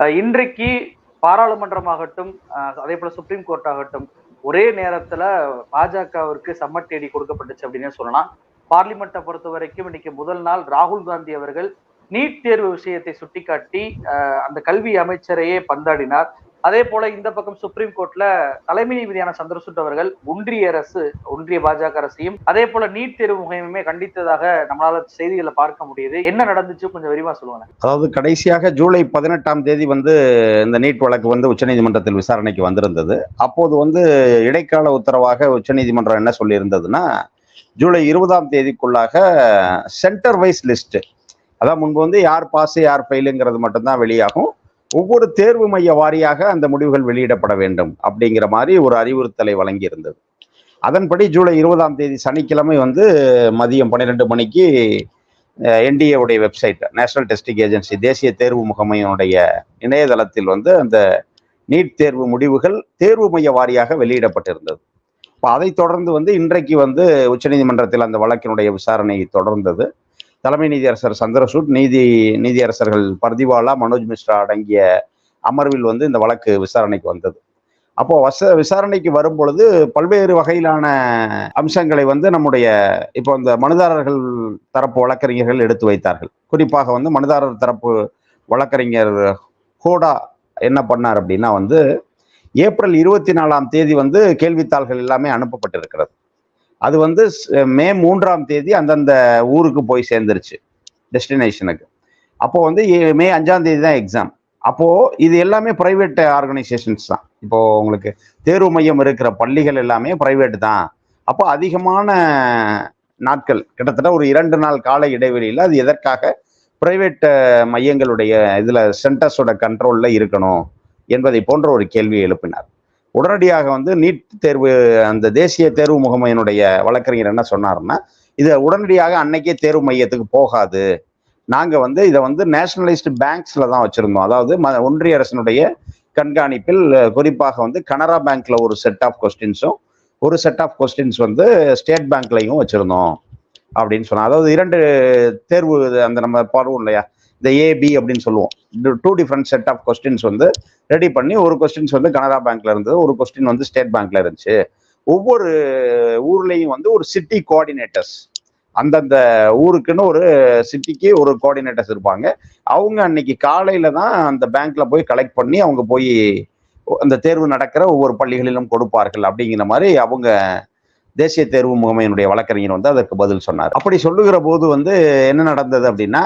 இன்றைக்கு பாராளுமன்றமாகட்டும் அஹ் அதே போல சுப்ரீம் கோர்ட் ஆகட்டும் ஒரே நேரத்துல பாஜகவிற்கு சம்மட் தேடி கொடுக்கப்பட்டுச்சு அப்படின்னு சொல்லலாம். பார்லிமெண்ட்டை பொறுத்த வரைக்கும் இன்னைக்கு முதல் நாள் ராகுல் காந்தி அவர்கள் நீட் தேர்வு விஷயத்தை சுட்டிக்காட்டி அஹ் அந்த கல்வி அமைச்சரையே பந்தாடினார். அதே போல இந்த பக்கம் சுப்ரீம் கோர்ட்ல தலைமை நீதியான சந்திரசூட் அவர்கள் ஒன்றிய அரசு ஒன்றிய பாஜக அரசையும் அதே போல நீட் தேர்வு முகையுமே கண்டித்ததாக நம்மளால செய்திகளை பார்க்க முடியுது. என்ன நடந்துச்சு? கொஞ்சம் விரிவா சொல்லுவாங்க அதாவது கடைசியாக ஜூலை பதினெட்டாம் தேதி வந்து இந்த நீட் வழக்கு வந்து உச்சநீதிமன்றத்தில் விசாரணைக்கு வந்திருந்தது. அப்போது வந்து இடைக்கால உத்தரவாக உச்சநீதிமன்றம் என்ன சொல்லியிருந்ததுன்னா ஜூலை இருபதாம் தேதிக்குள்ளாக சென்டர் வைஸ் லிஸ்ட் அதான் முன்பு வந்து யார் பாஸ் யார் ஃபெயிலுங்கிறது மட்டும்தான் வெளியாகும். ஒவ்வொரு தேர்வு மைய வாரியாக அந்த முடிவுகள் வெளியிடப்பட வேண்டும் அப்படிங்கிற மாதிரி ஒரு அறிவுறுத்தலை வழங்கியிருந்தது. அதன்படி ஜூலை இருபதாம் தேதி சனிக்கிழமை வந்து மதியம் பன்னிரெண்டு மணிக்கு என்டிஏவுடைய வெப்சைட் நேஷனல் டெஸ்டிங் ஏஜென்சி தேசிய தேர்வு முகமையினுடைய இணையதளத்தில் வந்து அந்த நீட் தேர்வு முடிவுகள் தேர்வு மைய வாரியாக வெளியிடப்பட்டிருந்தது. இப்போ அதைத் தொடர்ந்து வந்து இன்றைக்கு வந்து உச்சநீதிமன்றத்தில் அந்த வழக்கினுடைய விசாரணை தொடர்ந்தது. தலைமை நீதியரசர் சந்திரசூட் நீதி நீதியரசர்கள் பர்திவாலா மனோஜ் மிஸ்ரா அடங்கிய அமர்வில் வந்து இந்த வழக்கு விசாரணைக்கு வந்தது. அப்போ வச விசாரணைக்கு வரும் பொழுது பல்வேறு வகையிலான அம்சங்களை வந்து நம்முடைய இப்போ இந்த மனுதாரர்கள் தரப்பு வழக்கறிஞர்கள் எடுத்து வைத்தார்கள். குறிப்பாக வந்து மனுதாரர் தரப்பு வழக்கறிஞர் ஹோடா என்ன பண்ணார் அப்படின்னா வந்து ஏப்ரல் இருபத்தி நாலாம் தேதி வந்து கேள்வித்தாள்கள் எல்லாமே அனுப்பப்பட்டிருக்கிறது. அது வந்து மே மூன்றாம் தேதி அந்தந்த ஊருக்கு போய் சேர்ந்துருச்சு டெஸ்டினேஷனுக்கு அப்போ வந்து ஏ- மே அஞ்சாம் தேதி தான் எக்ஸாம் அப்போ இது எல்லாமே பிரைவேட் ஆர்கனைசேஷன்ஸ் தான். இப்போ உங்களுக்கு தேர்வு மையம் இருக்கிற பள்ளிகள் எல்லாமே பிரைவேட் தான். அப்போ அதிகமான நாட்கள் கிட்டத்தட்ட ஒரு இரண்டு நாள் கால இடைவெளியில் அது எதற்காக பிரைவேட் மையங்களுடைய இதில் சென்டர்ஸோட கண்ட்ரோலில் இருக்கணும் என்பதை போன்ற ஒரு கேள்வியை எழுப்பினார். உடனடியாக வந்து நீட் தேர்வு அந்த தேசிய தேர்வு முகமையினுடைய வழக்கறிஞர் என்ன சொன்னாருன்னா இதை உடனடியாக அன்னைக்கே தேர்வு மையத்துக்கு போகாது. நாங்கள் வந்து இதை வந்து நேஷனலைஸ்டு பேங்க்ஸில் தான் வச்சுருந்தோம். அதாவது ம- ஒன்றிய அரசினுடைய கண்காணிப்பில் குறிப்பாக வந்து கனரா பேங்க்கில் ஒரு செட் ஆஃப் கொஸ்டின்ஸும் ஒரு செட் ஆஃப் கொஸ்டின்ஸ் வந்து ஸ்டேட் பேங்க்லையும் வச்சுருந்தோம். அப்படின்னு சொன்னால் அதாவது இரண்டு தேர்வு இது அந்த நம்ம பாடுவோம் இல்லையா? இந்த ஏபி அப்படின்னு சொல்லுவோம். Two different set of questions வந்து ரெடி பண்ணி ஒரு கொஸ்டின்ஸ் வந்து கனரா பேங்க்ல இருந்தது ஒரு கொஸ்டின் வந்து ஸ்டேட் பேங்க்ல இருந்துச்சு. ஒவ்வொரு ஊர்லயும் வந்து ஒரு சிட்டி கோஆர்டினேட்டர்ஸ் அந்தந்த ஊருக்குன்னு ஒரு சிட்டிக்கு ஒரு கோஆர்டினேட்டர்ஸ் இருப்பாங்க. அவங்க அன்னைக்கு காலையில தான் அந்த பேங்க்ல போய் கலெக்ட் பண்ணி அவங்க போய் அந்த தேர்வு நடக்கிற ஒவ்வொரு பள்ளிகளிலும் கொடுப்பார்கள் அப்படிங்கிற மாதிரி அவங்க தேசிய தேர்வு முகமையினுடைய வழக்கறிஞர் வந்து அதற்கு பதில் சொன்னார். அப்படி சொல்லுகிற போது வந்து என்ன நடந்தது அப்படின்னா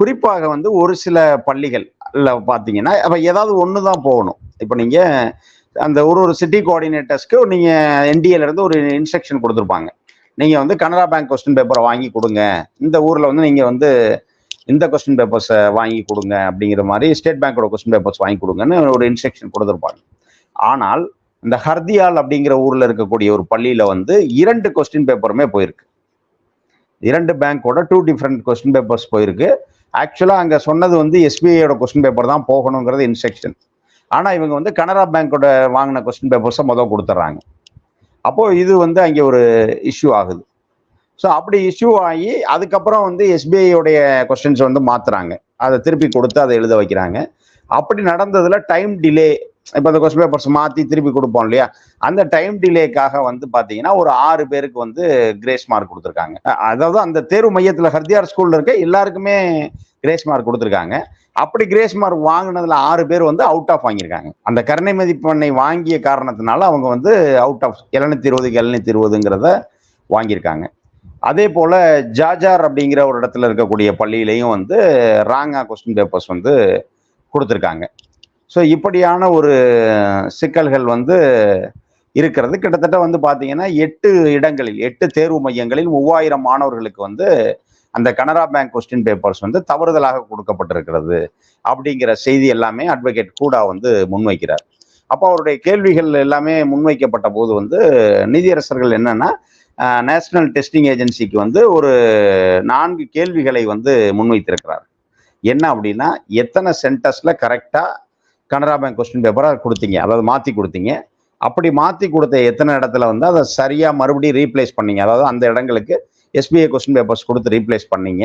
குறிப்பாக வந்து ஒரு சில பள்ளிகள் பார்த்தீங்கன்னா அப்போ ஏதாவது ஒன்று தான் போகணும். இப்போ நீங்கள் அந்த ஒரு ஒரு சிட்டி கோஆர்டினேட்டர்ஸ்க்கு நீங்கள் என்டிஏலேருந்து ஒரு இன்ஸ்ட்ரக்ஷன் கொடுத்துருப்பாங்க. நீங்கள் வந்து கனரா பேங்க் கொஸ்டின் பேப்பரை வாங்கி கொடுங்க. இந்த ஊரில் வந்து நீங்கள் வந்து இந்த கொஸ்டின் பேப்பர்ஸை வாங்கி கொடுங்க அப்படிங்கிற மாதிரி ஸ்டேட் பேங்கோட கொஸ்டின் பேப்பர்ஸ் வாங்கி கொடுங்கன்னு ஒரு இன்ஸ்ட்ரக்ஷன் கொடுத்துருப்பாங்க. ஆனால் இந்த ஹர்தியால் அப்படிங்கிற ஊரில் இருக்கக்கூடிய ஒரு பள்ளியில் வந்து இரண்டு கொஸ்டின் பேப்பருமே போயிருக்கு. இரண்டு பேங்கோட டூ டிஃப்ரெண்ட் கொஸ்டின் பேப்பர்ஸ் போயிருக்கு. ஆக்சுவலாக அங்கே சொன்னது வந்து எஸ்பிஐயோட கொஸ்டின் பேப்பர் தான் போகணுங்கிறது இன்ஸ்ட்ரக்ஷன் ஆனால் இவங்க வந்து கனரா பேங்கோட வாங்கின கொஸ்டின் பேப்பர்ஸை முதல் கொடுத்துட்றாங்க அப்போது இது வந்து அங்கே ஒரு இஷ்யூ ஆகுது. ஸோ அப்படி இஷ்யூ ஆகி அதுக்கப்புறம் வந்து எஸ்பிஐயோடைய கொஸ்டின்ஸ் வந்து மாற்றுறாங்க அதை திருப்பி கொடுத்து அதை எழுத வைக்கிறாங்க. அப்படி நடந்ததில் டைம் டிலே இப்போ அந்த கொஸ்டின் பேப்பர்ஸ் மாற்றி திருப்பி கொடுப்போம் இல்லையா? அந்த டைம் டிலேக்காக வந்து பார்த்தீங்கன்னா ஒரு ஆறு பேருக்கு வந்து கிரேஸ் மார்க் கொடுத்துருக்காங்க. அதாவது அந்த தேர்வு மையத்தில் ஹர்தியார் ஸ்கூல்ல இருக்க எல்லாருக்குமே கிரேஸ் மார்க் கொடுத்துருக்காங்க. அப்படி கிரேஸ் மார்க் வாங்கினதுல ஆறு பேர் வந்து அவுட் ஆஃப் வாங்கியிருக்காங்க. அந்த கருணை மதிப்பெண்ணை வாங்கிய காரணத்தினால அவங்க வந்து அவுட் ஆஃப் எழுநூத்தி இருபதுக்கு எழுநூத்தி இருபதுங்கிறத வாங்கியிருக்காங்க. அதே போல ஜாஜார் அப்படிங்கிற ஒரு இடத்துல இருக்கக்கூடிய பள்ளியிலையும் வந்து ராங்கா கொஸ்டின் பேப்பர்ஸ் வந்து கொடுத்துருக்காங்க. ஸோ இப்படியான ஒரு சிக்கல்கள் வந்து இருக்கிறது. கிட்டத்தட்ட வந்து பார்த்தீங்கன்னா எட்டு இடங்களில் எட்டு தேர்வு மையங்களில் மூவாயிரம் மாணவர்களுக்கு வந்து அந்த கனரா பேங்க் கொஸ்டின் பேப்பர்ஸ் வந்து தவறுதலாக கொடுக்கப்பட்டிருக்கிறது அப்படிங்கிற செய்தி எல்லாமே அட்வொகேட் கூடா வந்து முன்வைக்கிறார். அப்போ அவருடைய கேள்விகள் எல்லாமே முன்வைக்கப்பட்ட போது வந்து நீதியரசர்கள் என்னன்னா நேஷனல் டெஸ்டிங் ஏஜென்சிக்கு வந்து ஒரு நான்கு கேள்விகளை வந்து முன்வைத்திருக்கிறார். என்ன அப்படின்னா எத்தனை சென்டர்ஸில் கரெக்டாக கனரா பேங்க் கொஸ்டின் பேப்பரை கொடுத்தீங்க. அதாவது மாத்தி கொடுத்தீங்க. அப்படி மாத்தி கொடுத்த எத்தனை இடத்துல வந்து அதை சரியா மறுபடியும் ரீப்ளேஸ் பண்ணீங்க? அதாவது அந்த இடங்களுக்கு எஸ்பிஐ கொஸ்டின் பேப்பர்ஸ் கொடுத்து ரீப்ளேஸ் பண்ணீங்க.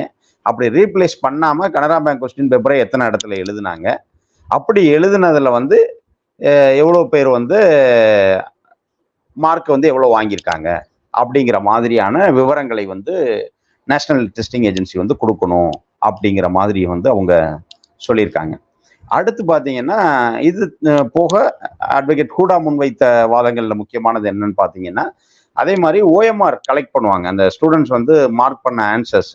அப்படி ரீப்ளேஸ் பண்ணாம கனரா பேங்க் கொஸ்டின் பேப்பரை எத்தனை இடத்துல எழுதுனாங்க? அப்படி எழுதுனதுல வந்து எவ்வளோ பேர் வந்து மார்க் வந்து எவ்வளோ வாங்கியிருக்காங்க? அப்படிங்கிற மாதிரியான விவரங்களை வந்து நேஷனல் டெஸ்டிங் ஏஜென்சி வந்து கொடுக்கணும். அப்படிங்கிற மாதிரி வந்து அவங்க சொல்லியிருக்காங்க. அடுத்து பார்த்தீங்கன்னா இது போக அட்வொகேட் ஹூடா முன்வைத்த வாதங்களில் முக்கியமானது என்னன்னு பார்த்தீங்கன்னா அதே மாதிரி ஓஎம்ஆர் கலெக்ட் பண்ணுவாங்க. அந்த ஸ்டூடெண்ட்ஸ் வந்து மார்க் பண்ண ஆன்சர்ஸ்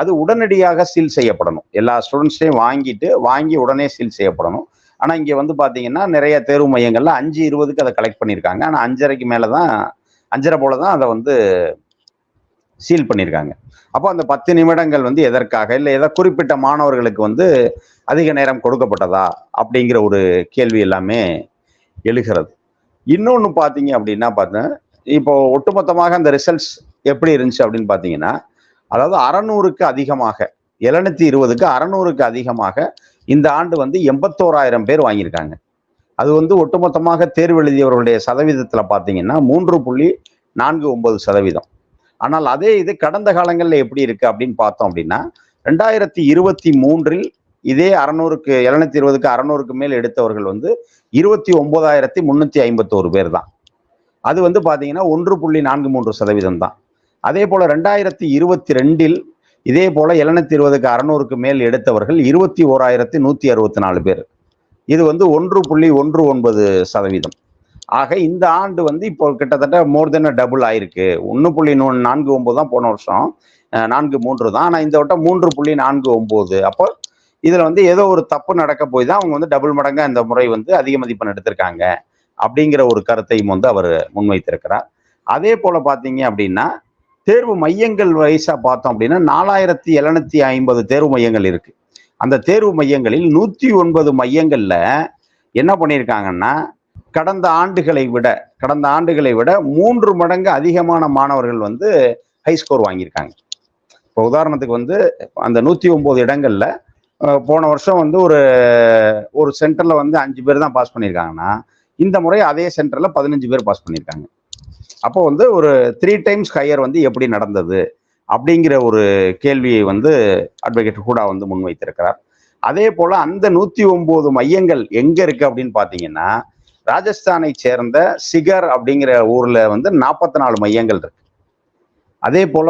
அது உடனடியாக சீல் செய்யப்படணும். எல்லா ஸ்டூடெண்ட்ஸையும் வாங்கிட்டு வாங்கி உடனே சீல் செய்யப்படணும். ஆனால் இங்கே வந்து பார்த்தீங்கன்னா நிறைய தேர்வு மையங்கள்ல அஞ்சு இருபதுக்கு அதை கலெக்ட் பண்ணியிருக்காங்க. ஆனால் அஞ்சரைக்கு மேலே தான் அஞ்சரை போல தான் அதை வந்து சீல் பண்ணியிருக்காங்க அப்போ அந்த பத்து நிமிடங்கள் வந்து எதற்காக? இல்லை ஏதோ குறிப்பிட்ட மாணவர்களுக்கு வந்து அதிக நேரம் கொடுக்கப்பட்டதா? அப்படிங்கிற ஒரு கேள்வி எல்லாமே எழுகிறது. இன்னொன்று பார்த்தீங்க அப்படின்னா பார்த்தேன் இப்போ ஒட்டுமொத்தமாக அந்த ரிசல்ட்ஸ் எப்படி இருந்துச்சு அப்படின்னு பார்த்தீங்கன்னா அதாவது அறநூறுக்கு அதிகமாக எழுநூத்தி இருபதுக்கு அறநூறுக்கு அதிகமாக இந்த ஆண்டு வந்து எண்பத்தோராயிரம் பேர் வாங்கியிருக்காங்க. அது வந்து ஒட்டுமொத்தமாக தேர்வு எழுதியவர்களுடைய சதவீதத்தில் பார்த்தீங்கன்னா மூன்று புள்ளி நான்கு ஒன்பது சதவீதம். ஆனால் அதே இது கடந்த காலங்களில் எப்படி இருக்கு அப்படின்னு பார்த்தோம் அப்படின்னா ரெண்டாயிரத்தி இருபத்தி மூன்றில் இதே அறநூறுக்கு எழுநூத்தி இருபதுக்கு அறநூறுக்கு மேல் எடுத்தவர்கள் வந்து இருபத்தி ஒன்பதாயிரத்தி முன்னூத்தி ஐம்பத்தோரு பேர் தான் அது வந்து பாத்தீங்கன்னா ஒன்று புள்ளி நான்கு மூன்று சதவீதம் தான். அதே போல ரெண்டாயிரத்தி இருபத்தி ரெண்டில் இதே போல எழுநூத்தி இருபதுக்கு அறநூறுக்கு மேல் எடுத்தவர்கள் இருபத்தி ஓராயிரத்தி நூத்தி அறுபத்தி நாலு பேர். இது வந்து ஒன்று புள்ளி ஒன்று ஒன்பது சதவீதம். ஆக இந்த ஆண்டு வந்து இப்போ கிட்டத்தட்ட மோர் தென் டபுள் ஆயிருக்கு. ஒன்று புள்ளி நூ நான்கு ஒம்பது தான் போன வருஷம். நான்கு மூன்று தான். ஆனால் இந்த வட்டம் மூன்று புள்ளி நான்கு ஒம்பது. அப்போ இதில் வந்து ஏதோ ஒரு தப்பு நடக்க போய் தான் அவங்க வந்து டபுள் மடங்காக இந்த முறை வந்து அதிக மதிப்பெண் எடுத்திருக்காங்க. அப்படிங்கிற ஒரு கருத்தையும் வந்து அவர் முன்வைத்திருக்கிறார். அதே போல் பார்த்தீங்க அப்படின்னா தேர்வு மையங்கள் வயசாக பார்த்தோம் அப்படின்னா நாலாயிரத்தி எழுநூத்தி ஐம்பது தேர்வு மையங்கள் இருக்குது அந்த தேர்வு மையங்களில் நூற்றி ஒன்பது மையங்களில் என்ன பண்ணியிருக்காங்கன்னா கடந்த ஆண்டுகளை விட கடந்த ஆண்டுகளை விட மூன்று மடங்கு அதிகமான மாணவர்கள் வந்து ஹை ஸ்கோர் வாங்கியிருக்காங்க. இப்போ உதாரணத்துக்கு வந்து அந்த நூற்றி ஒம்பது இடங்கள்ல போன வருஷம் வந்து ஒரு ஒரு சென்டரில் வந்து அஞ்சு பேர் தான் பாஸ் பண்ணியிருக்காங்கன்னா இந்த முறை அதே சென்டரில் பதினஞ்சு பேர் பாஸ் பண்ணியிருக்காங்க. அப்போ வந்து ஒரு த்ரீ டைம்ஸ் ஹையர் வந்து எப்படி நடந்தது? அப்படிங்கிற ஒரு கேள்வியை வந்து அட்வொகேட் ஹூடா வந்து முன்வைத்திருக்கிறார். அதே போல் அந்த நூற்றி ஒம்பது மையங்கள் எங்கே இருக்குது அப்படின்னு பார்த்தீங்கன்னா ராஜஸ்தானை சேர்ந்த சிகர் அப்படிங்கிற ஊர்ல வந்து நாற்பத்தி நாலு மையங்கள் இருக்கு. அதே போல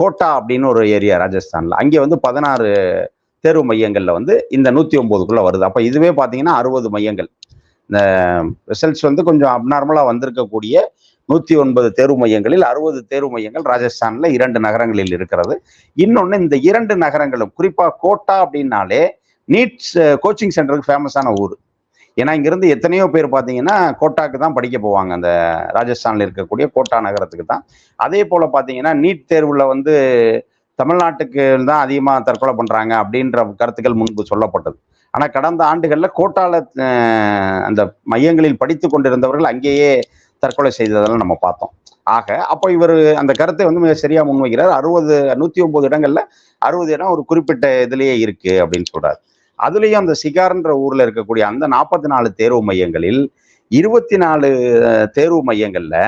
கோட்டா அப்படின்னு ஒரு ஏரியா ராஜஸ்தான்ல. அங்கே வந்து பதினாறு தேர்வு மையங்கள்ல வந்து இந்த நூத்தி ஒன்பதுக்குள்ள வருது. அப்ப இதுவே பாத்தீங்கன்னா அறுபது மையங்கள். இந்த ரிசல்ட்ஸ் வந்து கொஞ்சம் அப்நார்மலா வந்திருக்கக்கூடிய நூத்தி ஒன்பது தேர்வு மையங்களில் அறுபது தேர்வு மையங்கள் ராஜஸ்தான்ல இரண்டு நகரங்களில் இருக்கிறது. இன்னொன்று இந்த இரண்டு நகரங்களும் குறிப்பா கோட்டா அப்படின்னாலே நீட்ஸ் கோச்சிங் சென்டருக்கு ஃபேமஸான ஊர். ஏன்னா இங்கிருந்து எத்தனையோ பேர் பார்த்தீங்கன்னா கோட்டாக்கு தான் படிக்க போவாங்க. அந்த ராஜஸ்தானில் இருக்கக்கூடிய கோட்டா நகரத்துக்கு தான். அதே போல் பார்த்தீங்கன்னா நீட் தேர்வில் வந்து தமிழ்நாட்டுக்கு தான் அதிகமாக தற்கொலை பண்ணுறாங்க அப்படின்ற கருத்துக்கள் முன்பு சொல்லப்பட்டது. ஆனால் கடந்த ஆண்டுகளில் கோட்டால அந்த மையங்களில் படித்து கொண்டிருந்தவர்கள் அங்கேயே தற்கொலை செய்ததெல்லாம் நம்ம பார்த்தோம். ஆக அப்போ இவர் அந்த கருத்தை வந்து மிக சரியாக முன்வைக்கிறார். அறுபது நூற்றி ஒம்பது இடங்களில் அறுபது இடம் ஒரு குறிப்பிட்ட இதுலேயே இருக்கு அப்படின்னு சொல்கிறார் அதுலேயும் அந்த சிகார்ன்ற ஊரில் இருக்கக்கூடிய அந்த நாற்பத்தி நாலு தேர்வு மையங்களில் இருபத்தி நாலு தேர்வு மையங்களில்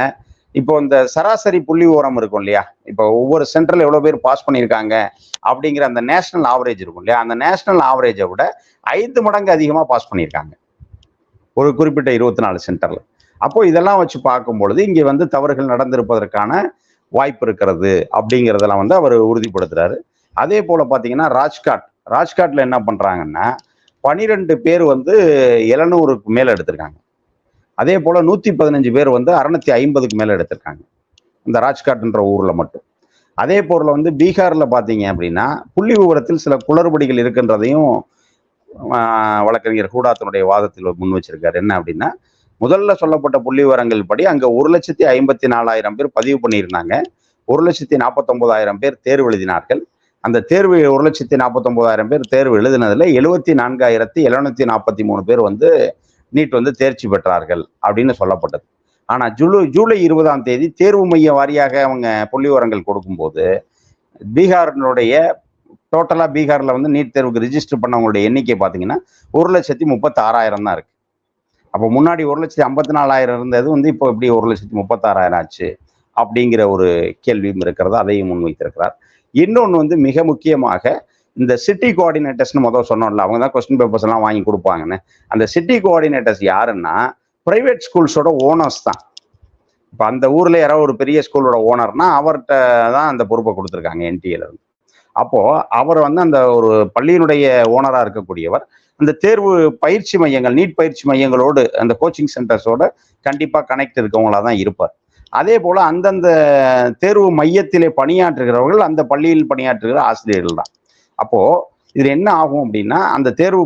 இப்போ இந்த சராசரி புள்ளி ஓரம் இருக்கும் இல்லையா? இப்போ ஒவ்வொரு சென்டரில் எவ்வளோ பேர் பாஸ் பண்ணியிருக்காங்க அப்படிங்கிற அந்த நேஷனல் ஆவரேஜ் இருக்கும் இல்லையா? அந்த நேஷனல் ஆவரேஜை விட ஐந்து மடங்கு அதிகமாக பாஸ் பண்ணியிருக்காங்க. ஒரு குறிப்பிட்ட இருபத்தி நாலு சென்டரில் அப்போ இதெல்லாம் வச்சு பார்க்கும் பொழுது இங்கே வந்து தவறுகள் நடந்திருப்பதற்கான வாய்ப்பு இருக்கிறது அப்படிங்கிறதெல்லாம் வந்து அவர் உறுதிப்படுத்துறாரு. அதே போல் பார்த்தீங்கன்னா ராஜ்காட் ராஜ்காட்ல என்ன பண்றாங்கன்னா பனிரெண்டு பேர் வந்து எழுநூறுக்கு மேல எடுத்திருக்காங்க. அதே போல நூத்தி பதினஞ்சு பேர் வந்து அறுநூத்தி ஐம்பதுக்கு மேல எடுத்திருக்காங்க. இந்த ராஜ்காட்ன்ற ஊர்ல மட்டும். அதே போல வந்து பீகார்ல பாத்தீங்க அப்படின்னா புள்ளி விவரத்தில் சில குளறுபடிகள் இருக்கின்றதையும் வழக்கறிஞர் ஹூடாத்தனுடைய வாதத்தில் முன் வச்சிருக்காரு. என்ன அப்படின்னா முதல்ல சொல்லப்பட்ட புள்ளி விவரங்கள் படி அங்க ஒரு லட்சத்தி ஐம்பத்தி நாலாயிரம் பேர் பதிவு பண்ணியிருந்தாங்க. ஒரு லட்சத்தி நாற்பத்தொன்பதாயிரம் பேர் தேர்வு எழுதினார்கள். அந்த தேர்வு ஒரு லட்சத்தி நாற்பத்தொம்போதாயிரம் பேர் தேர்வு எழுதினதுல எழுபத்தி நான்காயிரத்தி எழுநூத்தி நாற்பத்தி மூணு பேர் வந்து நீட் வந்து தேர்ச்சி பெற்றார்கள் அப்படின்னு சொல்லப்பட்டது. ஆனால் ஜூலை ஜூலை இருபதாம் தேதி தேர்வு மைய வாரியாக அவங்க புள்ளி விவரங்கள் கொடுக்கும்போது பீகாரினுடைய டோட்டலாக பீகாரில் வந்து நீட் தேர்வுக்கு ரிஜிஸ்டர் பண்ணவங்களுடைய எண்ணிக்கை பார்த்தீங்கன்னா ஒரு லட்சத்தி முப்பத்தாறாயிரம் தான் இருக்கு. அப்போ முன்னாடி ஒரு லட்சத்தி ஐம்பத்தி நாலாயிரம் இருந்தது வந்து இப்போ எப்படி ஒரு லட்சத்தி முப்பத்தாறாயிரம் ஆச்சு அப்படிங்கிற ஒரு கேள்வியும் இருக்கிறது அதையும் முன்வைத்திருக்கிறார். இன்னொன்று வந்து மிக முக்கியமாக இந்த சிட்டி கோஆர்டினேட்டர்ஸ்னு முதல் சொன்னோம்ல அவங்க தான் கொஸ்டின் பேப்பர்ஸ் எல்லாம் வாங்கி கொடுப்பாங்கன்னு. அந்த சிட்டி கோஆர்டினேட்டர்ஸ் யாருன்னா பிரைவேட் ஸ்கூல்ஸோட ஓனர்ஸ் தான். இப்போ அந்த ஊரில் யாராவது ஒரு பெரிய ஸ்கூலோட ஓனர்னா அவர்கிட்ட தான் அந்த பொறுப்பை கொடுத்துருக்காங்க என்டிஏல இருந்து. அவர் வந்து அந்த ஒரு பள்ளியினுடைய ஓனராக இருக்கக்கூடியவர் அந்த தேர்வு பயிற்சி மையங்கள் நீட் பயிற்சி மையங்களோடு அந்த கோச்சிங் சென்டர்ஸோட கண்டிப்பாக கனெக்ட் இருக்கவங்களா தான் இருப்பார். அதே போல அந்தந்த தேர்வு மையத்திலே பணியாற்றுகிறவர்கள் அந்த பள்ளியில் பணியாற்றுகிற ஆசிரியர்கள் தான் அப்போ இது என்ன ஆகும் அப்படின்னா அந்த தேர்வு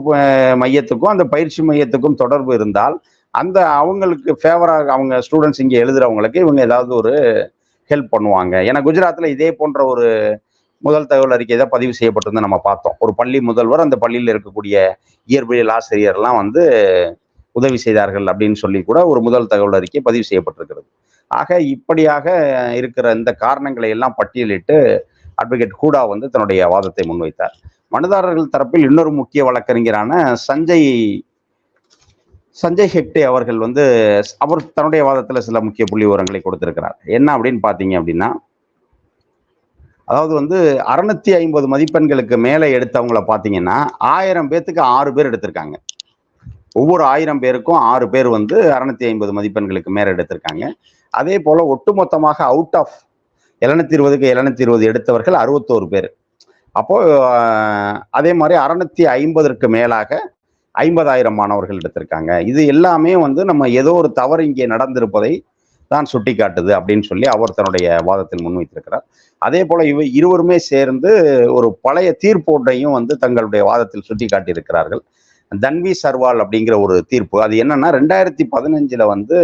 மையத்துக்கும் அந்த பயிற்சி மையத்துக்கும் தொடர்பு இருந்தால் அந்த அவங்களுக்கு ஃபேவராக அவங்க ஸ்டூடெண்ட்ஸ் இங்கே எழுதுறவங்களுக்கு இவங்க ஏதாவது ஒரு ஹெல்ப் பண்ணுவாங்க. ஏன்னா குஜராத்தில் இதே போன்ற ஒரு முதல் தகவல் அறிக்கை தான் பதிவு செய்யப்பட்டிருந்த நம்ம பார்த்தோம். ஒரு பள்ளி முதல்வர் அந்த பள்ளியில் இருக்கக்கூடிய இயற்பியல் ஆசிரியர்லாம் வந்து உதவி செய்தார்கள் அப்படின்னு சொல்லி கூட ஒரு முதல் தகவல் அறிக்கை பதிவு செய்யப்பட்டிருக்கிறது. ஆக இப்படியாக இருக்கிற இந்த காரணங்களை எல்லாம் பட்டியலிட்டு அட்வொகேட் ஹூடா வந்து தன்னுடைய வாதத்தை முன்வைத்தார். மனுதாரர்கள் தரப்பில் இன்னொரு முக்கிய வழக்கறிஞரான சஞ்சய் சஞ்சய் ஹெக்டே அவர்கள் வந்து அவர் தன்னுடைய வாதத்துல சில முக்கிய புள்ளி விவரங்களை கொடுத்திருக்கிறார். என்ன அப்படின்னு பார்த்தீங்க அப்படின்னா அதாவது வந்து அறுநூத்தி ஐம்பது மதிப்பெண்களுக்கு மேலே எடுத்தவங்கள பாத்தீங்கன்னா ஆயிரம் பேர்த்துக்கு ஆறு பேர் எடுத்திருக்காங்க. ஒவ்வொரு ஆயிரம் பேருக்கும் ஆறு பேர் வந்து அறுநூத்தி ஐம்பது மதிப்பெண்களுக்கு மேல எடுத்திருக்காங்க. அதே போல ஒட்டுமொத்தமாக அவுட் ஆஃப் எழுநூத்தி இருபதுக்கு எழுநூத்தி இருபது எடுத்தவர்கள் அறுபத்தோரு பேர். அப்போ அதே மாதிரி அறுநூத்தி ஐம்பதற்கு மேலாக ஐம்பதாயிரம் மாணவர்கள் எடுத்திருக்காங்க. இது எல்லாமே வந்து நம்ம ஏதோ ஒரு தவறு இங்கே நடந்திருப்பதை தான் சுட்டி காட்டுது அப்படின்னு சொல்லி அவர் தன்னுடைய வாதத்தில் முன்வைத்திருக்கிறார். அதே போல இவ இருவருமே சேர்ந்து ஒரு பழைய தீர்ப்போட்டையும் வந்து தங்களுடைய வாதத்தில் சுட்டி காட்டியிருக்கிறார்கள் தன்வி சர்வால் அப்படிங்கிற ஒரு தீர்ப்பு. அது என்னன்னா ரெண்டாயிரத்தி பதினஞ்சுல வந்து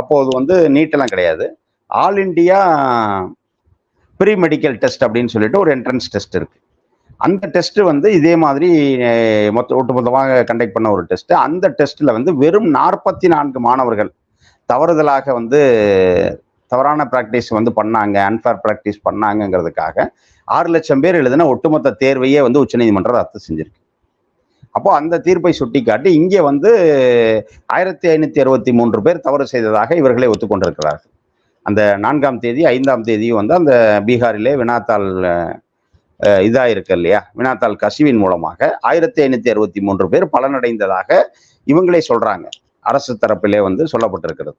அப்போது வந்து நீட்டெல்லாம் கிடையாது. All India pre medical test அப்படின்னு சொல்லிட்டு ஒரு என்ட்ரன்ஸ் டெஸ்ட் இருக்கு. அந்த டெஸ்ட் வந்து இதே மாதிரி மொத்த ஒட்டுமொத்தமாக கண்டக்ட் பண்ண ஒரு டெஸ்ட் அந்த டெஸ்ட்ல வந்து வெறும் நாற்பத்தி நான்கு மாணவர்கள் தவறுதலாக வந்து தவறான ப்ராக்டிஸ் வந்து பண்ணாங்க அன்ஃபேர் ப்ராக்டிஸ் பண்ணாங்கங்கிறதுக்காக ஆறு லட்சம் பேர் எழுதின ஒட்டுமொத்த தேர்வையே வந்து உச்சநீதிமன்றம் ரத்து செஞ்சிருக்கு. அப்போ அந்த தீர்ப்பை சுட்டிக்காட்டி இங்கே வந்து ஆயிரத்தி ஐநூத்தி அறுபத்தி மூன்று பேர் தவறு செய்ததாக இவர்களே ஒத்துக்கொண்டிருக்கிறார்கள். அந்த நான்காம் தேதி ஐந்தாம் தேதியும் வந்து அந்த பீகாரிலே வினாத்தாள் இதாக இருக்கு இல்லையா? வினாத்தாள் கசிவின் மூலமாக ஆயிரத்தி ஐநூத்தி அறுபத்தி மூன்று பேர் பலனடைந்ததாக இவங்களே சொல்றாங்க. அரசு தரப்பிலே வந்து சொல்லப்பட்டிருக்கிறது.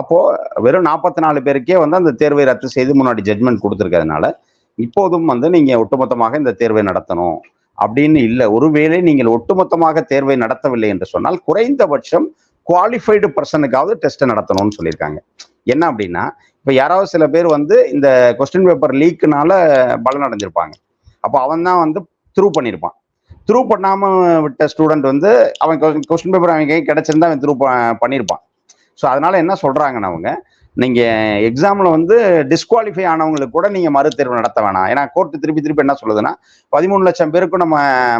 அப்போ வெறும் நாற்பத்தி நாலு பேருக்கே வந்து அந்த தேர்வை ரத்து செய்து முன்னாடி ஜட்மெண்ட் கொடுத்துருக்கிறதுனால இப்போதும் வந்து நீங்க ஒட்டுமொத்தமாக இந்த தேர்வை நடத்தணும். அப்படின்னு இல்லை. ஒருவேளை நீங்கள் ஒட்டுமொத்தமாக தேர்வை நடத்தவில்லை என்று சொன்னால் குறைந்தபட்சம் குவாலிஃபைடு பர்சனுக்காவது டெஸ்ட்டை நடத்தணும்னு சொல்லியிருக்காங்க. என்ன அப்படின்னா இப்போ யாராவது சில பேர் வந்து இந்த கொஸ்டின் பேப்பர் லீக்குனால பலனடைஞ்சிருப்பாங்க. அப்போ அவன் தான் வந்து த்ரூ பண்ணியிருப்பான். த்ரூ பண்ணாமல் விட்ட ஸ்டூடெண்ட் வந்து அவன் கொஸ்டின் பேப்பர் அவன் கிடைச்சிருந்தா அவன் த்ரூ பண்ணியிருப்பான். ஸோ அதனால என்ன சொல்கிறாங்கன்னு அவங்க நீங்கள் எக்ஸாமில் வந்து டிஸ்குவாலிஃபை ஆனவங்களுக்கு கூட நீங்கள் மறுதேர்வு நடத்த வேணாம். ஏன்னா கோர்ட்டு திருப்பி திருப்பி என்ன சொல்லுதுன்னா பதிமூணு லட்சம் பேருக்கும் நம்ம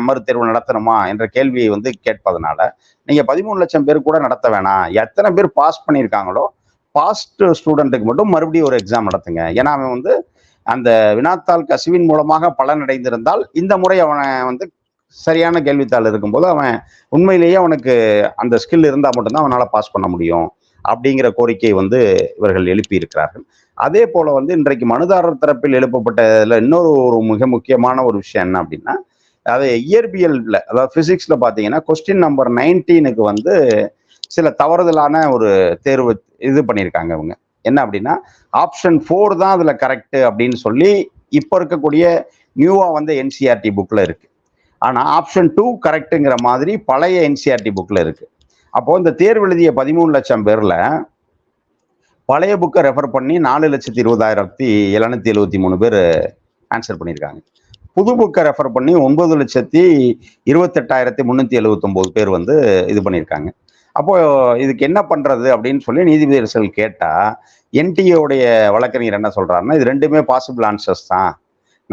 மறுதேர்வு நடத்தணுமா என்ற கேள்வியை வந்து கேட்பதனால நீங்கள் பதிமூணு லட்சம் பேர் கூட நடத்த வேணாம். எத்தனை பேர் பாஸ் பண்ணியிருக்காங்களோ பாஸ்ட் ஸ்டூடெண்ட்டுக்கு மட்டும் மறுபடியும் ஒரு எக்ஸாம் நடத்துங்க. ஏன்னா அவன் வந்து அந்த வினாத்தாள் கசிவின் மூலமாக பலன் அடைந்திருந்தால் இந்த முறை அவனை வந்து சரியான கேள்வித்தாள் இருக்கும்போது அவன் உண்மையிலேயே அவனுக்கு அந்த ஸ்கில் இருந்தால் மட்டும்தான் அவனால் பாஸ் பண்ண முடியும். அப்படிங்கிற கோரிக்கையை வந்து இவர்கள் எழுப்பியிருக்கிறார்கள். அதே போல வந்து இன்றைக்கு மனுதாரர் தரப்பில் எழுப்பப்பட்டதில் இன்னொரு ஒரு மிக முக்கியமான ஒரு விஷயம் என்ன அப்படின்னா அது இயற்பியல்ல அதாவது பிசிக்ஸ்ல பார்த்தீங்கன்னா கொஸ்டின் நம்பர் நைன்டீனுக்கு வந்து சில தவறுதலான ஒரு தேர்வு இது பண்ணியிருக்காங்க இவங்க. என்ன அப்படின்னா ஆப்ஷன் ஃபோர் தான் அதில் கரெக்ட் அப்படின்னு சொல்லி இப்போ இருக்கக்கூடிய நியூவாக வந்து என்சிஆர்டி புக்கில் இருக்குது ஆனால் ஆப்ஷன் டூ கரெக்ட்டுங்கிற மாதிரி பழைய என்சிஆர்டி புக்கில் இருக்குது அப்போ இந்த தேர்வு எழுதிய பதிமூணு லட்சம் பேர்ல பழைய புக்கை ரெஃபர் பண்ணி நாலு லட்சத்தி இருபதாயிரத்தி எழுநூத்தி எழுபத்தி மூணு பேர் ஆன்சர் பண்ணியிருக்காங்க. புது புக்கை ரெஃபர் பண்ணி ஒன்பது லட்சத்தி இருபத்தெட்டாயிரத்தி முந்நூற்றி எழுபத்தொம்போது பேர் வந்து இது பண்ணியிருக்காங்க. அப்போ இதுக்கு என்ன பண்றது அப்படின்னு சொல்லி நீதிபதிகள் கேட்டா என்டிஏவுடைய வழக்கறிஞர் என்ன சொல்றாருன்னா இது ரெண்டுமே பாசிபிள் ஆன்சர்ஸ் தான்.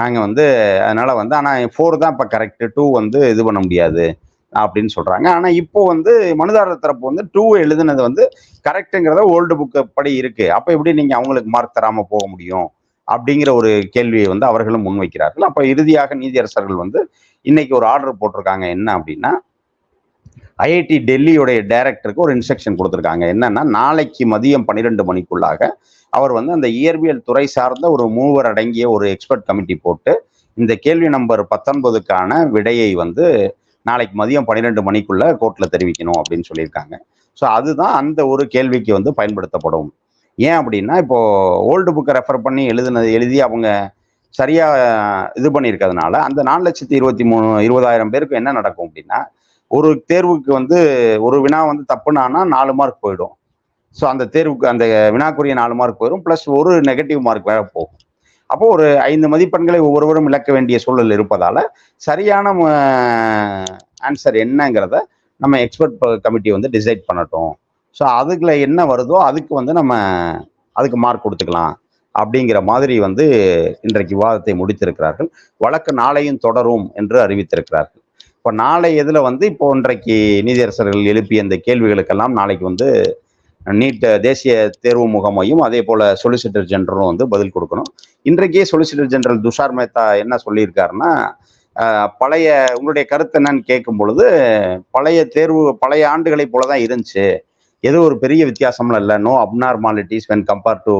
நாங்கள் வந்து அதனால வந்து ஆனால் ஃபோர் தான் இப்போ கரெக்டு டூ வந்து இது பண்ண முடியாது. அப்படின்னு சொல்றாங்க. ஆனால் இப்போ வந்து மனுதாரர் தரப்பு வந்து டூ எழுதுனது வந்து கரெக்டுங்கிறத ஓல்டு புக்கு படி இருக்கு. அப்போ எப்படி நீங்க அவங்களுக்கு மார்க் தராம போக முடியும்? அப்படிங்கிற ஒரு கேள்வியை வந்து அவர்களும் முன்வைக்கிறார்கள் அப்ப இறுதியாக நீதியரசர்கள் வந்து இன்னைக்கு ஒரு ஆர்டர் போட்டிருக்காங்க. என்ன அப்படின்னா ஐஐடி டெல்லியுடைய டைரக்டருக்கு ஒரு இன்ஸ்ட்ரக்ஷன் கொடுத்துருக்காங்க. என்னன்னா நாளைக்கு மதியம் பன்னிரெண்டு மணிக்குள்ளாக அவர் வந்து அந்த இயற்பியல் துறை சார்ந்த ஒரு மூவர் அடங்கிய ஒரு எக்ஸ்பர்ட் கமிட்டி போட்டு இந்த கேள்வி நம்பர் பத்தொன்பதுக்கான விடையை வந்து நாளைக்கு மதியம் பன்னிரெண்டு மணிக்குள்ள கோர்ட்ல தெரிவிக்கணும் அப்படின்னு சொல்லியிருக்காங்க. ஸோ அதுதான் அந்த ஒரு கேள்விக்கு வந்து பயன்படுத்தப்படும். ஏன் அப்படின்னா இப்போ ஓல்டு புக்கை ரெஃபர் பண்ணி எழுதுனது எழுதி அவங்க சரியா இது பண்ணியிருக்கிறதுனால அந்த நாலு லட்சத்தி இருபத்தி மூணு இருபதாயிரம் பேருக்கு என்ன நடக்கும் அப்படின்னா ஒரு தேர்வுக்கு வந்து ஒரு வினா வந்து தப்புனானா நாலு மார்க் போயிடும். ஸோ அந்த தேர்வுக்கு அந்த வினாக்குரிய நாலு மார்க் போயிடும் ப்ளஸ் ஒரு நெகட்டிவ் மார்க் வேற போகும். அப்போ ஒரு ஐந்து மதிப்பெண்களை ஒவ்வொருவரும் இழக்க வேண்டிய சூழல் இருப்பதால சரியான ஆன்சர் என்னங்கிறத நம்ம எக்ஸ்பர்ட் கமிட்டி வந்து டிசைட் பண்ணட்டும். ஸோ அதுக்குள்ள என்ன வருதோ அதுக்கு வந்து நம்ம அதுக்கு மார்க் கொடுத்துக்கலாம் அப்படிங்கிற மாதிரி வந்து இன்றைக்கு விவாதத்தை முடித்திருக்கிறார்கள். வழக்கு நாளையும் தொடரும் என்று அறிவித்திருக்கிறார்கள். இப்போ நாளை இதில் வந்து இப்போ இன்றைக்கு நீதியரசர்கள் எழுப்பிய இந்த கேள்விகளுக்கெல்லாம் நாளைக்கு வந்து நீட் தேசிய தேர்வு முகமையும் அதே போல சொலிசிட்டர் ஜெனரலும் வந்து பதில் கொடுக்கணும். இன்றைக்கே சொலிசிட்டர் ஜெனரல் துஷார் மேத்தா என்ன சொல்லியிருக்காருன்னா பழைய உங்களுடைய கருத்து என்னன்னு கேட்கும் பொழுது பழைய தேர்வு பழைய ஆண்டுகளை போல தான் இருந்துச்சு. எதுவும் ஒரு பெரிய வித்தியாசம்லாம் இல்லை. No abnormalities when compare to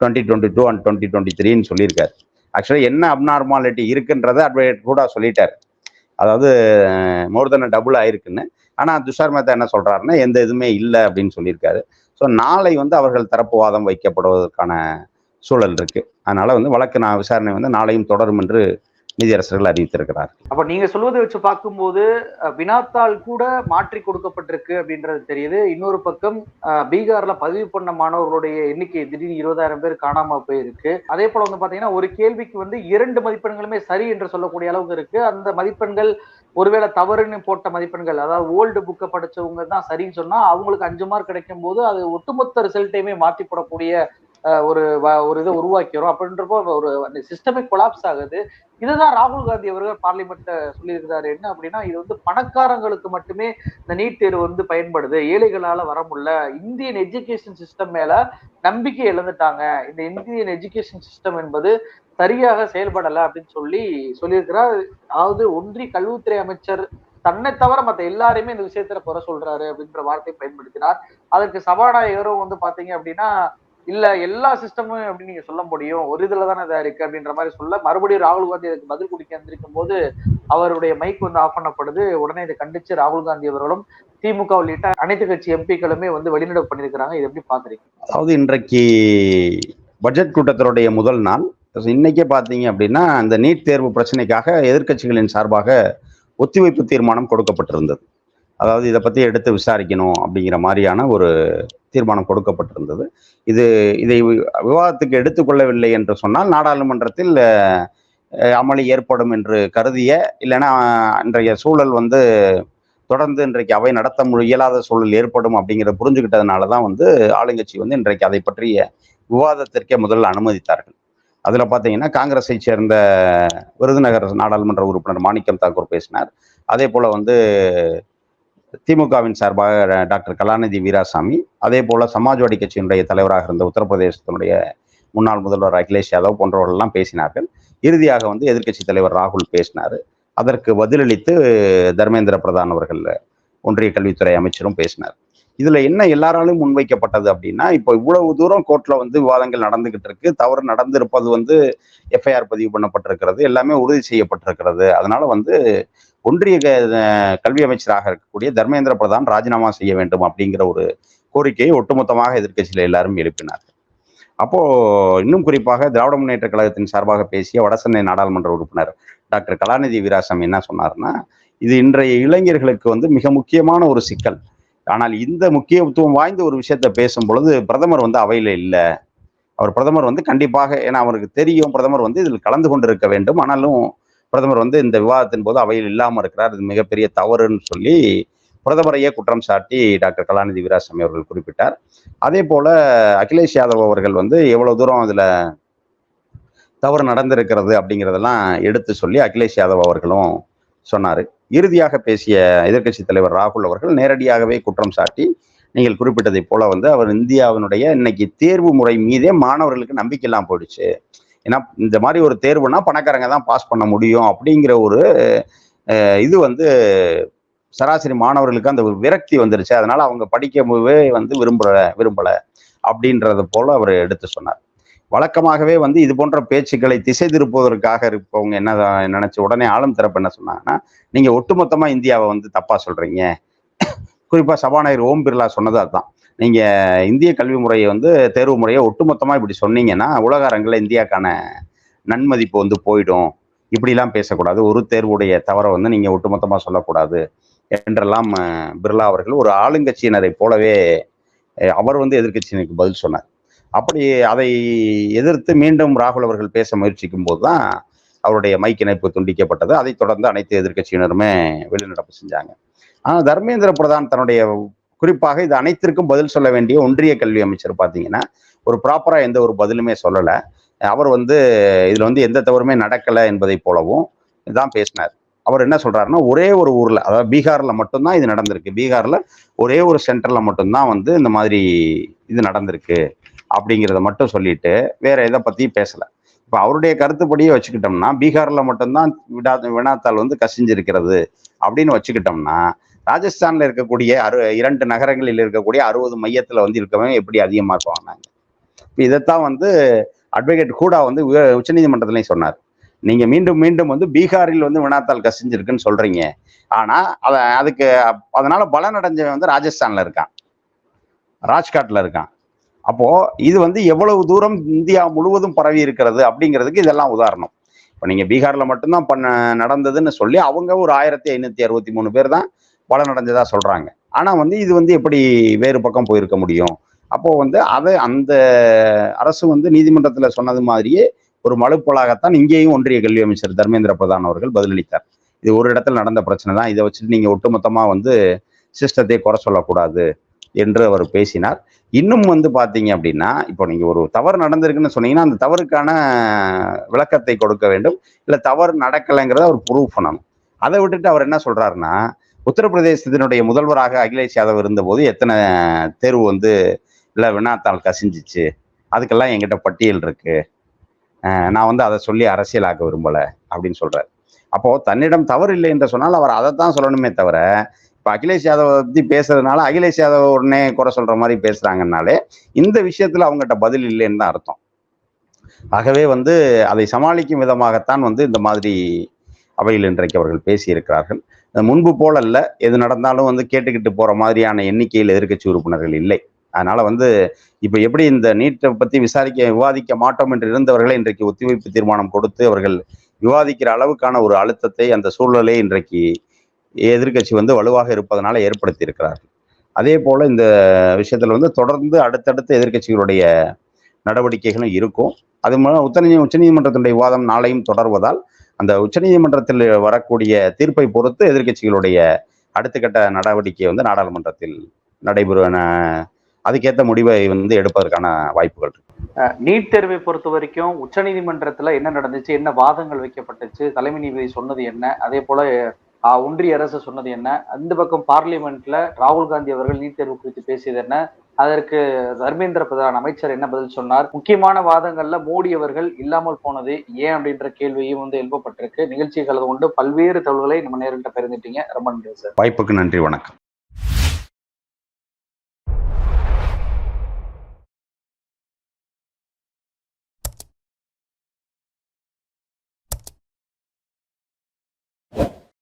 twenty twenty two and twenty twenty த்ரீன்னு சொல்லியிருக்காரு. ஆக்சுவலாக என்ன அப்நார்மாலிட்டி இருக்குன்றதை அட்வொகேட் கூட சொல்லிட்டார். அதாவது மோர் தென் டபுள் ஆயிருக்குன்னு. ஆனால் துஷார் மேத்தா என்ன சொல்கிறாருன்னா எந்த இதுவுமே இல்லை அப்படின்னு சொல்லியிருக்காரு. ஸோ நாளை வந்து அவர்கள் தரப்பு வாதம் வைக்கப்படுவதற்கான சூழல் இருக்கு. அதனால வந்து வழக்கு நான் விசாரணை வந்து நாளையும் தொடரும் என்று நீதியரசர்கள் அறிவித்திருக்கிறார். அப்ப நீங்க சொல்வதை வச்சு பார்க்கும்போது வினாத்தாள் கூட மாற்றி கொடுக்கப்பட்டிருக்கு அப்படின்றது தெரியுது. இன்னொரு பக்கம் பீகார்ல பதிவு பண்ண மாணவர்களுடைய எண்ணிக்கை திடீர்னு இருபதாயிரம் பேர் காணாம போயிருக்கு. அதே போல வந்து பாத்தீங்கன்னா ஒரு கேள்விக்கு வந்து இரண்டு மதிப்பெண்களுமே சரி என்று சொல்லக்கூடிய அளவுக்கு இருக்கு. அந்த மதிப்பெண்கள் ஒருவேளை தவறுன்னு போட்ட மதிப்பெண்கள் அதாவது ஓல்டு புக்கை படிச்சவங்க தான் சரின்னு சொன்னா அவங்களுக்கு அஞ்சு மார்க் கிடைக்கும் போது அது ஒட்டுமொத்த ரிசல்ட்டையுமே மாற்றி போடக்கூடிய ஒரு வ- ஒரு இதை உருவாக்கிறோம் அப்படின்றப்போ ஒரு சிஸ்டமிக் கொலாப்ஸ் ஆகுது. இதுதான் ராகுல் காந்தி அவர்கள் பார்லிமெண்ட்ல சொல்லியிருக்கிறாரு. என்ன அப்படின்னா இது வந்து பணக்காரங்களுக்கு மட்டுமே இந்த நீட் தேர்வு வந்து பயன்படுது. ஏழைகளால வர முடியல. இந்தியன் எஜுகேஷன் சிஸ்டம் மேல நம்பிக்கை இழந்துட்டாங்க. இந்த இந்தியன் எஜுகேஷன் சிஸ்டம் என்பது சரியாக செயல்படல அப்படின்னு சொல்லி சொல்லியிருக்கிறார். அதாவது ஒன்றிய கல்வித்துறை அமைச்சர் தன்னை தவிர மற்ற எல்லாருமே இந்த விஷயத்துல குறை சொல்றாரு அப்படின்ற வார்த்தையை பயன்படுத்தினார். அதற்கு சபாநாயகரும் வந்து பாத்தீங்க அப்படின்னா இல்ல எல்லா சிஸ்டமும் எப்படி நீங்க சொல்ல முடியும்? ஒரு இதுல தானே இதா இருக்கு அப்படின்ற மாதிரி சொல்ல மறுபடியும் ராகுல் காந்தி அதுக்கு பதில் குடிக்க வந்திருக்கும் போது அவருடைய மைக் வந்து ஆஃப் பண்ணப்படுது. உடனே இதை கண்டிச்சு ராகுல் காந்தி அவர்களும் திமுக உள்ளிட்ட அனைத்து கட்சி எம்பிக்களுமே வந்து வெளிநடப்பு பண்ணியிருக்கிறாங்க. இது எப்படி பாக்குறீங்க அதாவது இன்றைக்கு பட்ஜெட் கூட்டத்தினுடைய முதல் நாள். இன்னைக்கே பார்த்தீங்க அப்படின்னா அந்த நீட் தேர்வு பிரச்சனைக்காக எதிர்க்கட்சிகளின் சார்பாக ஒத்திவைப்பு தீர்மானம் கொடுக்கப்பட்டிருந்தது. அதாவது இதை பற்றி எடுத்து விசாரிக்கணும் அப்படிங்கிற மாதிரியான ஒரு தீர்மானம் கொடுக்கப்பட்டிருந்தது. இது இதை வி- விவாதத்துக்கு எடுத்துக்கொள்ளவில்லை என்று சொன்னால் நாடாளுமன்றத்தில் அமளி ஏற்படும் என்று கருதிய இல்லைன்னா இன்றைய சூழல் வந்து தொடர்ந்து இன்றைக்கு அவை நடத்த மு- இயலாத சூழல் ஏற்படும் அப்படிங்கிறத புரிஞ்சுக்கிட்டதுனால தான் வந்து ஆளுங்கட்சி வந்து இன்றைக்கு அதை பற்றிய விவாதத்திற்கே முதல்ல அனுமதித்தார்கள். அதில் பார்த்தீங்கன்னா காங்கிரஸை சேர்ந்த விருதுநகர் நாடாளுமன்ற உறுப்பினர் மாணிக்கம் தாக்கூர் பேசினார். அதே போல் வந்து திமுகவின் சார்பாக டாக்டர் கலாநிதி வீராசாமி அதே போல சமாஜ்வாடி கட்சியினுடைய தலைவராக இருந்த உத்தரப்பிரதேசத்தினுடைய முன்னாள் முதல்வர் அகிலேஷ் யாதவ் போன்றவர்கள்லாம் பேசினார்கள். இறுதியாக வந்து எதிர்க்கட்சி தலைவர் ராகுல் பேசினார். அதற்கு பதிலளித்து தர்மேந்திர பிரதான் அவர்கள் ஒன்றிய கல்வித்துறை அமைச்சரும் பேசினார். இதுல என்ன எல்லாராலும் முன்வைக்கப்பட்டது அப்படின்னா இப்போ இவ்வளவு தூரம் கோர்ட்ல வந்து விவாதங்கள் நடந்துகிட்டு இருக்கு. தவறு நடந்திருப்பது வந்து எஃப்ஐஆர் பதிவு பண்ணப்பட்டிருக்கிறது. எல்லாமே உறுதி செய்யப்பட்டிருக்கிறது. அதனால வந்து ஒன்றிய கல்வி அமைச்சராக இருக்கக்கூடிய தர்மேந்திர பிரதான் ராஜினாமா செய்ய வேண்டும் அப்படிங்கிற ஒரு கோரிக்கையை ஒட்டுமொத்தமாக எதிர்க்கட்சியில் எல்லாரும் எழுப்பினார்கள். அப்போ இன்னும் குறிப்பாக திராவிட முன்னேற்ற கழகத்தின் சார்பாக பேசிய வடசென்னை நாடாளுமன்ற உறுப்பினர் டாக்டர் கலாநிதி வீராசாமி என்ன சொன்னார்னா இது இன்றைய இளைஞர்களுக்கு வந்து மிக முக்கியமான ஒரு சிக்கல். ஆனால் இந்த முக்கியத்துவம் வாய்ந்த ஒரு விஷயத்தை பேசும் பொழுது பிரதமர் வந்து அவையில் இல்லை. அவர் பிரதமர் வந்து கண்டிப்பாக ஏன்னா அவருக்கு தெரியும் பிரதமர் வந்து இதில் கலந்து கொண்டிருக்க வேண்டும். ஆனாலும் பிரதமர் வந்து இந்த விவாதத்தின் போது அவையில் இல்லாமல் இருக்கிறார். இது மிகப்பெரிய தவறுன்னு சொல்லி பிரதமரையே குற்றம் சாட்டி டாக்டர் கலாநிதி வீராசாமி அவர்கள் குறிப்பிட்டார். அதே போல அகிலேஷ் யாதவ் அவர்கள் வந்து எவ்வளவு தூரம் அதுல தவறு நடந்திருக்கிறது அப்படிங்கிறதெல்லாம் எடுத்து சொல்லி அகிலேஷ் யாதவ் அவர்களும் சொன்னார். இறுதியாக பேசிய எதிர்க்கட்சி தலைவர் ராகுல் அவர்கள் நேரடியாகவே குற்றம் சாட்டி நீங்கள் குறிப்பிட்டதை போல வந்து அவர் இந்தியாவினுடைய இன்னைக்கு தேர்வு முறை மீதே மாணவர்களுக்கு நம்பிக்கையெல்லாம் போயிடுச்சு. ஏன்னா இந்த மாதிரி ஒரு தேர்வுனா பணக்காரங்க தான் பாஸ் பண்ண முடியும் அப்படிங்கிற ஒரு இது வந்து சராசரி மாணவர்களுக்கு அந்த ஒரு விரக்தி வந்துருச்சு. அதனால அவங்க படிக்கவே வந்து விரும்பல விரும்பல அப்படின்றது போல அவர் எடுத்து சொன்னார். வழக்கமாகவே வந்து இது போன்ற பேச்சுக்களை திசை திருப்புவதற்காக இருப்பவங்க என்ன நினைச்சு உடனே ஆளும் தரப்பு என்ன சொன்னாங்கன்னா நீங்க ஒட்டுமொத்தமா இந்தியாவை வந்து தப்பா சொல்றீங்க. குறிப்பா சபாநாயகர் ஓம் பிர்லா சொன்னது அதுதான். நீங்க இந்திய கல்வி முறையை வந்து தேர்வு முறையை ஒட்டுமொத்தமா இப்படி சொன்னீங்கன்னா உலக அரங்கில் இந்தியாக்கான நன்மதிப்பு வந்து போயிடும். இப்படிலாம் பேசக்கூடாது. ஒரு தேர்வுடைய தவறை வந்து நீங்க ஒட்டுமொத்தமா சொல்லக்கூடாது என்றெல்லாம் பிர்லா அவர்கள் ஒரு ஆளுங்கட்சியினரை போலவே அவர் வந்து எதிர்க்கட்சியினருக்கு பதில் சொன்னார். அப்படி அதை எதிர்த்து மீண்டும் ராகுல் அவர்கள் பேச முயற்சிக்கும் போது தான் அவருடைய மைக் இணைப்பு துண்டிக்கப்பட்டது. அதைத் தொடர்ந்து அனைத்து எதிர்கட்சியினருமே வெளிநடப்பு செஞ்சாங்க. ஆனால் தர்மேந்திர பிரதான் தன்னுடைய குறிப்பாக இது அனைத்திற்கும் பதில் சொல்ல வேண்டிய ஒன்றிய கல்வி அமைச்சர் பார்த்தீங்கன்னா ஒரு ப்ராப்பராக எந்த ஒரு பதிலுமே சொல்லலை. அவர் வந்து இதில் வந்து எந்த தவறுமே நடக்கலை என்பதை போலவும் தான் பேசினார். அவர் என்ன சொல்றாருன்னா ஒரே ஒரு ஊர்ல அதாவது பீகார்ல மட்டும்தான் இது நடந்திருக்கு. பீகார்ல ஒரே ஒரு சென்டர்ல மட்டும்தான் வந்து இந்த மாதிரி இது நடந்திருக்கு அப்படிங்கிறத மட்டும் சொல்லிட்டு வேற எதை பத்தியும் பேசல. இப்போ அவருடைய கருத்துப்படியே வச்சுக்கிட்டோம்னா பீகார்ல மட்டும்தான் விடா வினாத்தாள் வந்து கசிஞ்சிருக்கிறது அப்படின்னு வச்சுக்கிட்டோம்னா ராஜஸ்தான்ல இருக்கக்கூடிய அறு இரண்டு நகரங்களில் இருக்கக்கூடிய அறுபது மையத்துல வந்து இருக்கவங்க எப்படி அதிகமாக்குவாங்க? இப்போ இதைத்தான் வந்து அட்வொகேட் கூடா வந்து உய- உச்சநீதிமன்றத்திலையும் சொன்னார். நீங்க மீண்டும் மீண்டும் வந்து பீகாரில் வந்து வினாத்தாள் கசிஞ்சிருக்குன்னு சொல்றீங்க. ஆனா அத அதுக்கு அதனால பலனடைஞ்சவன் வந்து ராஜஸ்தான்ல இருக்கான். ராஜ்காட்ல இருக்கான். அப்போ இது வந்து எவ்வளவு தூரம் இந்தியா முழுவதும் பரவி இருக்கிறது அப்படிங்கிறதுக்கு இதெல்லாம் உதாரணம். இப்போ நீங்கள் பீகாரில் மட்டும்தான் பண்ண நடந்ததுன்னு சொல்லி அவங்க ஒரு ஆயிரத்தி ஐநூற்றி அறுபத்தி மூணு பேர் தான் பலன் அடைஞ்சதா சொல்றாங்க. ஆனா வந்து இது வந்து எப்படி வேறு பக்கம் போயிருக்க முடியும்? அப்போ வந்து அதை அந்த அரசு வந்து நீதிமன்றத்துல சொன்னது மாதிரியே ஒரு மலுப்பலாகத்தான் இங்கேயும் ஒன்றிய கல்வி அமைச்சர் தர்மேந்திர பிரதான் அவர்கள் பதிலளித்தார். இது ஒரு இடத்துல நடந்த பிரச்சனை தான். இதை வச்சுட்டு நீங்க ஒட்டுமொத்தமா வந்து சிஸ்டத்தை குறை சொல்லக்கூடாது என்று அவர் பேசினார். இன்னும் வந்து பாத்தீங்க அப்படின்னா இப்போ நீங்க ஒரு தவறு நடந்திருக்குன்னு சொன்னீங்கன்னா அந்த தவறுக்கான விளக்கத்தை கொடுக்க வேண்டும். இல்ல தவறு நடக்கலைங்கிறத அவர் ப்ரூவ் பண்ணணும். அதை விட்டுட்டு அவர் என்ன சொல்றாருன்னா உத்தரப்பிரதேசத்தினுடைய முதல்வராக அகிலேஷ் யாதவ் இருந்தபோது எத்தனை தேர்வு வந்து இல்லை வினாத்தாள் கசிஞ்சிச்சு? அதுக்கெல்லாம் என்கிட்ட பட்டியல் இருக்கு. நான் வந்து அதை சொல்லி அரசியலாக்க விரும்பல அப்படின்னு சொல்றாரு. அப்போ தன்னிடம் தவறு இல்லை என்று சொன்னால் அவர் அதை தான் சொல்லணுமே தவிர இப்போ அகிலேஷ் யாதவ் பத்தி பேசுறதுனால அகிலேஷ் யாதவ் உடனே குறை சொல்ற மாதிரி பேசுறாங்கன்னாலே இந்த விஷயத்துல அவங்ககிட்ட பதில் இல்லைன்னு தான் அர்த்தம். ஆகவே வந்து அதை சமாளிக்கும் விதமாகத்தான் வந்து இந்த மாதிரி அவையில் இன்றைக்கு அவர்கள் பேசியிருக்கிறார்கள். முன்பு போலல்ல. எது நடந்தாலும் வந்து கேட்டுக்கிட்டு போகிற மாதிரியான எண்ணிக்கையில் எதிர்க்கட்சி உறுப்பினர்கள் இல்லை. அதனால வந்து இப்போ எப்படி இந்த நீட்டை பற்றி விசாரிக்க விவாதிக்க மாட்டோம் என்று இருந்தவர்களை இன்றைக்கு ஒத்திவைப்பு தீர்மானம் கொடுத்து அவர்கள் விவாதிக்கிற அளவுக்கான ஒரு அழுத்தத்தை அந்த சூழலே இன்றைக்கு எதிர்க்கட்சி வந்து வலுவாக இருப்பதனால ஏற்படுத்தி இருக்கிறார்கள் அதே போல் இந்த விஷயத்தில் வந்து தொடர்ந்து அடுத்தடுத்து எதிர்க்கட்சிகளுடைய நடவடிக்கைகளும் இருக்கும். அது மூலம் உத்தரநீதி உச்சநீதிமன்றத்தினுடைய விவாதம் நாளையும் தொடர்வதால் அந்த உச்சநீதிமன்றத்தில் வரக்கூடிய தீர்ப்பை பொறுத்து எதிர்க்கட்சிகளுடைய அடுத்த கட்ட நடவடிக்கை வந்து நாடாளுமன்றத்தில் நடைபெறுவன. அதுக்கேற்ற முடிவை வந்து எடுப்பதற்கான வாய்ப்புகள் நீட் தேர்வை பொறுத்த வரைக்கும் உச்சநீதிமன்றத்தில் என்ன நடந்துச்சு என்ன வாதங்கள் வைக்கப்பட்டுச்சு தலைமை நீதிபதி சொன்னது என்ன அதே போல ஒன்றிய அரசு சொன்னது என்ன? அந்த பக்கம் பார்லிமெண்ட்ல ராகுல் காந்தி அவர்கள் நீட் தேர்வு குறித்து பேசியது என்ன? அதற்கு தர்மேந்திர பிரதான் அமைச்சர் என்ன பதில் சொன்னார்? முக்கியமான வாதங்கள்ல மோடி அவர்கள் இல்லாமல் போனது ஏன் அப்படின்ற கேள்வியும் வந்து எழுப்பப்பட்டிருக்கு. நிகழ்ச்சி கலந்து கொண்டு பல்வேறு தகவல்களை நம்ம நேரிட்ட பகிர்ந்துட்டீங்க. ரொம்ப நன்றி சார். வாய்ப்புக்கு நன்றி வணக்கம்.